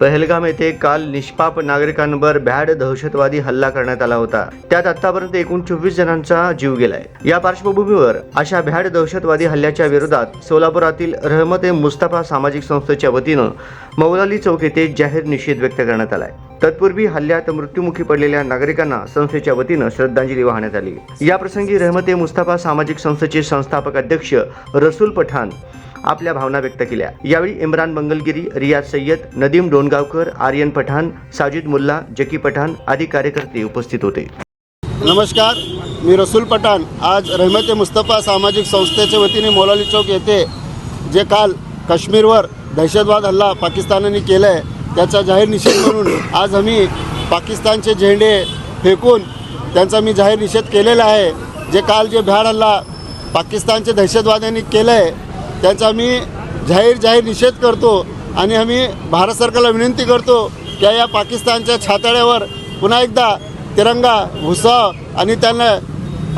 पहलगाम येथे काल निष्पाप नागरिकांवर भ्याड दहशतवादी हल्ला करण्यात आला होता. त्यात आतापर्यंत एकूण चोवीस जणांचा जीव गेलाय. या पार्श्वभूमीवर अशा भ्याड दहशतवादी हल्ल्याच्या विरोधात सोलापुरातील रहमत ए मुस्तफा सामाजिक संस्थेच्या वतीनं मौलाली चौक येथे जाहीर निषेध व्यक्त करण्यात आलाय. तत्पूर्वी हल्ल्यात मृत्युमुखी पडलेल्या नागरिकांना संस्थेच्या वतीनं श्रद्धांजली वाहण्यात आली. या प्रसंगी रहमत ए मुस्तफा सामाजिक संस्थेचे संस्थापक अध्यक्ष रसूल पठाण आपल्या भावना व्यक्त केल्या. यावेळी इम्रान मंगलगिरी रियाज सय्यद नदीम डोनगावकर आर्यन पठाण साजिद मुल्ला जकी पठाण आदी कार्यकर्ते उपस्थित होते. नमस्कार मी रसूल पठाण. आज रहमत मुस्तफा सामाजिक संस्थेच्या वतीने मोलाली चौक येथे जे काल काश्मीरवर दहशतवाद हल्ला पाकिस्तानाने केला आहे त्याचा जाहीर निषेध म्हणून आज आम्ही पाकिस्तानचे झेंडे फेकून त्यांचा मी जाहीर निषेध केलेला आहे. जे काल जे भ्याड हल्ला पाकिस्तानच्या दहशतवाद्यांनी केलं आहे त्याचा मी जाहीर जाहीर निषेध करतो आणि आम्ही भारत सरकारला विनंती करतो की या पाकिस्तानच्या छाताड्यावर पुन्हा एकदा तिरंगा घुसाव आणि त्यांना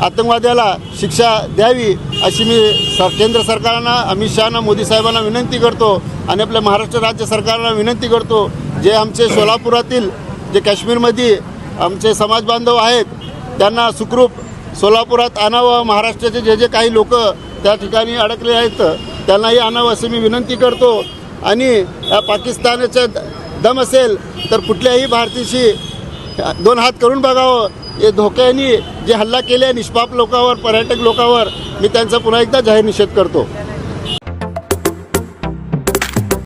आतंकवाद्याला शिक्षा द्यावी अशी मी सर केंद्र सरकारना अमित शहाना मोदी साहेबांना विनंती करतो आणि आपल्या महाराष्ट्र राज्य सरकारला विनंती करतो. जे आमचे सोलापुरातील जे काश्मीरमध्ये आमचे समाज बांधव आहेत त्यांना सुखरूप सोलापुरात आणावं महाराष्ट्राचे जे जे काही लोक त्या ठिकाणी अडकले आहेत त्यांनाही आणावं असं मी विनंती करतो. आणि या पाकिस्तानचं दम असेल तर कुठल्याही भारतीशी दोन हात करून बघावं. हे धोक्याने जे हल्ला केले निष्पाप लोकांवर पर्यटक लोकांवर मी त्यांचा पुन्हा एकदा जाहीर निषेध करतो.